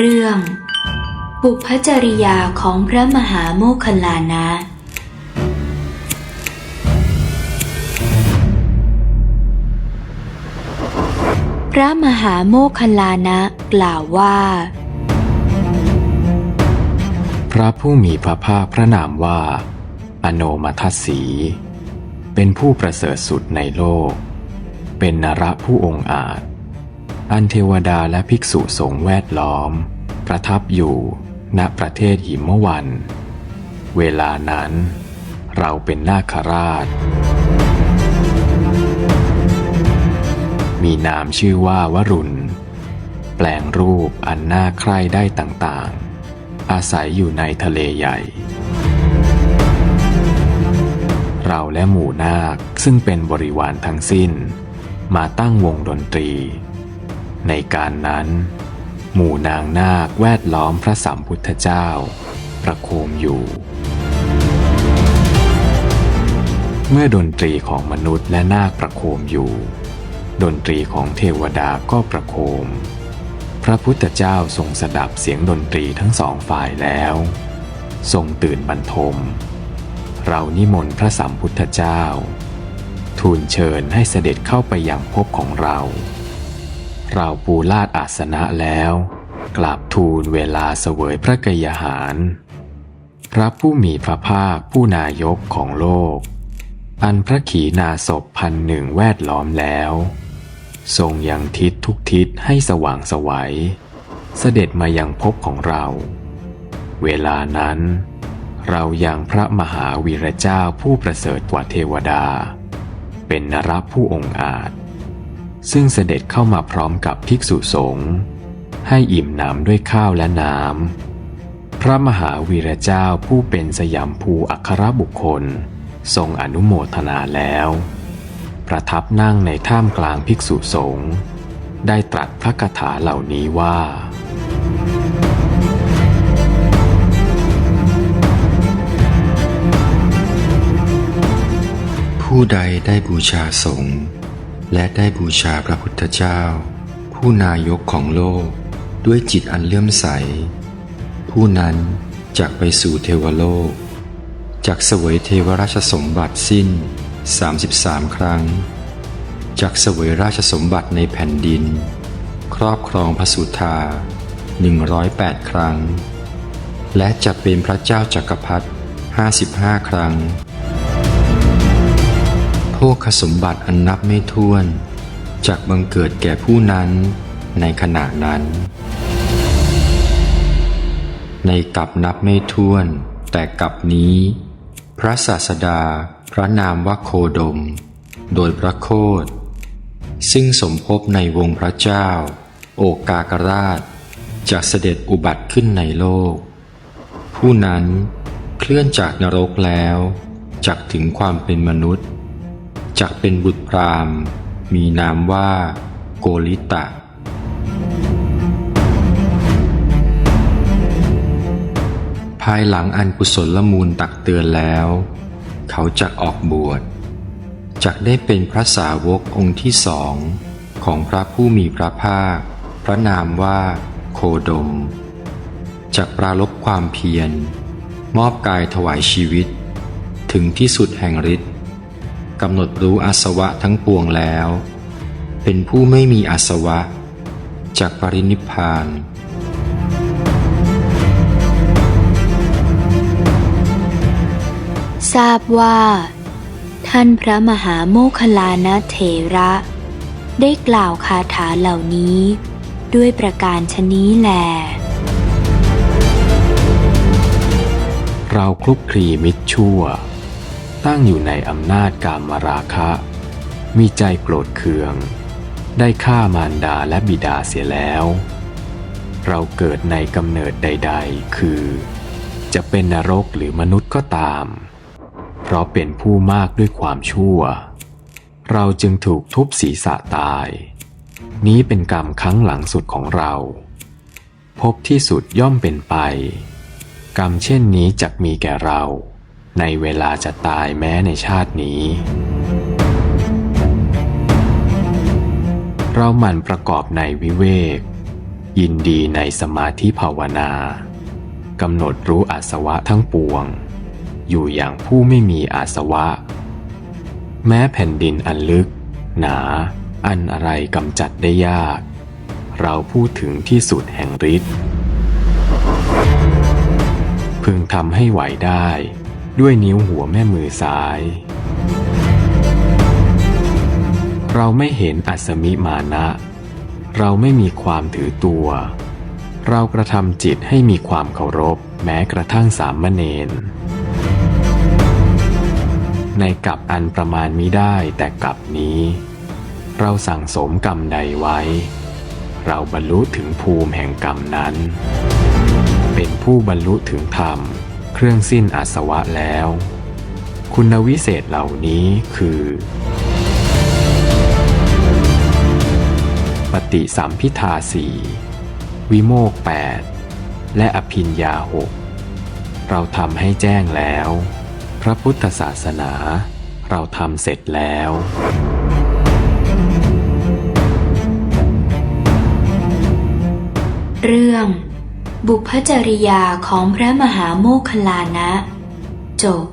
เรื่อง บุพจริยาของพระมหาโมคคลานะ พระมหาโมคคลลานะกล่าวว่า พระผู้มีพระภาคพระนามว่า อโนมัทสี เป็นผู้ประเสริฐสุดในโลก เป็นนระผู้องค์อาจ อันเทวดาและภิกษุสงฆ์แวดล้อม ประทับอยู่ ณประเทศหิมวัน เวลานั้น เราเป็นนาคราช มีนามชื่อว่าวรุณ แปลงรูปอันน่าใคร่ได้ต่างๆ อาศัยอยู่ในทะเลใหญ่ เราและหมู่นาคซึ่งเป็นบริวารทั้งสิ้น มาตั้งวงดนตรี ในการนั้น หมู่นางนาคแวดล้อมพระสัมพุทธเจ้า ประโคมอยู่ เมื่อดนตรีของมนุษย์และนาคประโคมอยู่ ดนตรีของเทวดาก็ประโคม พระพุทธเจ้าทรงสดับเสียงดนตรีทั้งสองฝ่ายแล้ว ทรงตื่นบรรทม เรานิมนต์พระสัมพุทธเจ้าทูลเชิญให้เสด็จเข้าไปยังภพของเรา เราปูลาดอาสนะแล้ว กราบทูลเวลาเสวยพระกยาหาร พระผู้มีพระภาคผู้นายกของโลก อันพระขีณาสพพันหนึ่งแวดล้อมแล้ว ทรงยังทิศทุกทิศให้สว่างสวัย เสด็จมายังภพของเรา เวลานั้น เรายังพระมหาวีระเจ้าผู้ประเสริฐกว่าเทวดา เป็นนรผู้องค์อาจ ซึ่งเสด็จเข้ามาพร้อมกับภิกษุสงฆ์ให้อิ่มหนำด้วยข้าวและน้ำ พระมหาวีระเจ้าผู้เป็นสยามภูอัครบุคคล ทรงอนุโมทนาแล้ว ประทับนั่งในท่ามกลางภิกษุสงฆ์ได้ตรัสพระคาถาเหล่านี้ว่าผู้ใดได้บูชาสงฆ์ และได้บูชาพระพุทธเจ้า ผู้นายกของโลกด้วยจิตอันเลื่อมใส ผู้นั้นจักไปสู่เทวโลกจักเสวยเทวราชสมบัติสิ้น 33 ครั้งจักเสวยราชสมบัติในแผ่นดิน ครอบครองพระสุธา 108 ครั้ง และจะเป็นพระเจ้าจักรพรรดิ55 ครั้ง คสมบัติอันนับไม่ถ้วน จากบังเกิดแก่ผู้นั้นในขณะนั้น ในกับนับไม่ถ้วน แต่กับนี้ พระศาสดาพระนามว่าโคดม โดยพระโคดซึ่งสมภพในวงพระเจ้า โอกากราชจะเสด็จอุบัติขึ้นในโลก ผู้นั้นเคลื่อนจากนรกแล้วจักถึงความเป็นมนุษย์ จักเป็นบุตรพราหมณ์ มีนามว่าโกลิตะ ภายหลังอันกุศลลมูลตักเตือนแล้ว เขาจักออกบวชจักได้เป็นพระสาวกองค์ที่สองของพระผู้มีพระภาค พระนามว่าโคดมจักปรารบความเพียร มอบกายถวายชีวิต ถึงที่สุดแห่งฤทธิ์ กำหนดรู้อาสวะทั้งปวงแล้ว เป็นผู้ไม่มีอาสวะ จากปรินิพพานทราบว่า ท่านพระมหาโมคคัลลานะเถระ ได้กล่าวคาถาเหล่านี้ ด้วยประการชนี้แล เราคลุกคลีมิตรชั่ว ตั้งอยู่ในอำนาจกามราคะ มีใจโกรธเคือง ได้ฆ่ามารดาและบิดาเสียแล้ว เราเกิดในกำเนิดใด ๆ คือ จะเป็นนรกหรือมนุษย์ก็ตาม เพราะเป็นผู้มากด้วยความชั่ว เราจึงถูกทุบศีรษะตาย นี้เป็นกรรมครั้งหลังสุดของเรา พบที่สุดย่อมเป็นไป กรรมเช่นนี้จักมีแก่เรา ในเวลาจะตายแม้ในชาตินี้ เราหมั่นประกอบในวิเวก ยินดีในสมาธิภาวนากำหนดรู้อาสวะทั้งปวง อยู่อย่างผู้ไม่มีอาสวะ แม้แผ่นดินอันลึก หนา อันอะไรกำจัดได้ยาก เราพูดถึงที่สุดแห่งฤทธิ์พึงทำให้ไหวได้ ด้วยนิ้วหัวแม่มือซ้าย เราไม่เห็นอัศมิมานะ เราไม่มีความถือตัว เรากระทำจิตให้มีความเคารพแม้กระทั่งสามเณรในกับอันประมาณมิได้แต่กับนี้ เราสั่งสมกรรมใดไว้ เราบรรลุถึงภูมิแห่งกรรมนั้น เป็นผู้บรรลุถึงธรรม เครื่องสิ้นอาสวะแล้ว คุณวิเศษเหล่านี้คือ ปฏิสัมพิทาสีวิโมกแปดและอภิญญาหกเราทำให้แจ้งแล้ว พระพุทธศาสนา เราทำเสร็จแล้วเรื่อง บุพจริยาของพระมหาโมคคลลานะ จบ